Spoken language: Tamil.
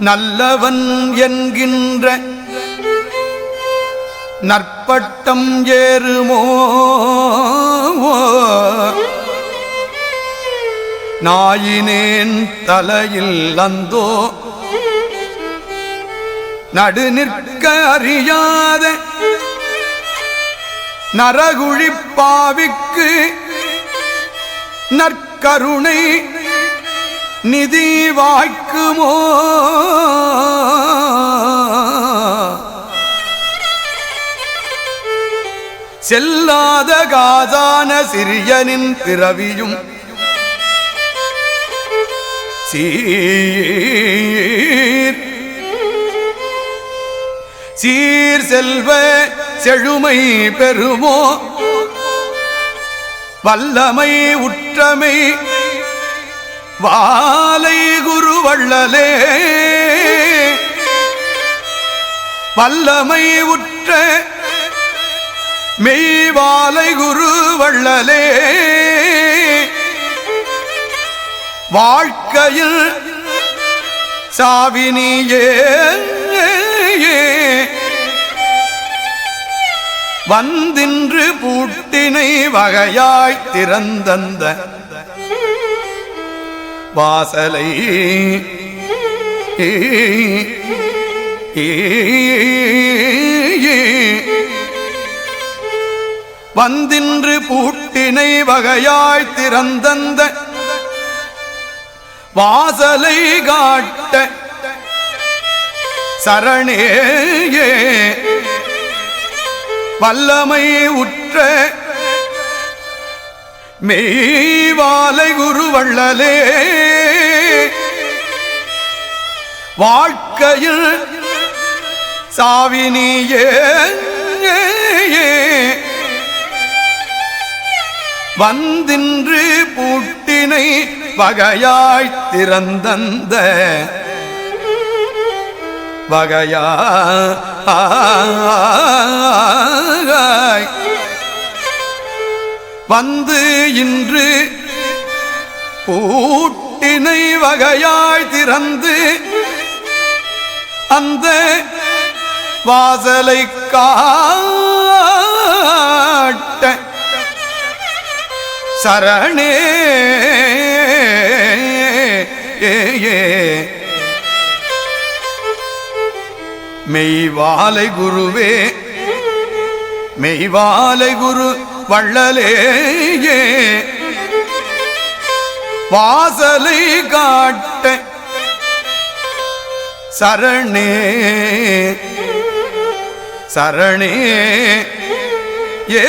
நல்லவன் என்கின்ற நற்பட்டம் ஏறுமோ? நாயினேன் தலையில் அந்தோ? நடு நிற்க அறியாத நரகுழிப்பாவிக்கு நற்கருணை நிதி வாய்க்குமோ? செல்லாத காதான சிறியனின் பிறவியும் சீர். சீர் செல்வ செழுமை பெறுமோ? வல்லமை உற்றமை வாலை குருவள்ளலே. வல்லமை உற்ற மெய்வாலை குருவள்ளலே. வாழ்க்கையில் சாவினியே. வந்தின்று பூட்டினை வகையாய் திறந்தந்த வாசலை. வந்தின்று பூட்டினை வகையாய் திறந்தந்த வாசலை காட்ட சரணேயே. வல்லமை உற்ற மெய்வாலை குருவள்ளலே வாழ்க்கையில் சாவினியே வந்தின்று பூட்டினை வகையாய் திறந்தந்த வகையாய் வந்து இன்று பூட்டினை வகையாய் திறந்து அந்த வாசலை காட்ட சரணே ஏ மெய்வாலை குருவே மெய்வாலை குரு வள்ளலேயே. வாசலை காட்ட சரணே. சரணே. ஏ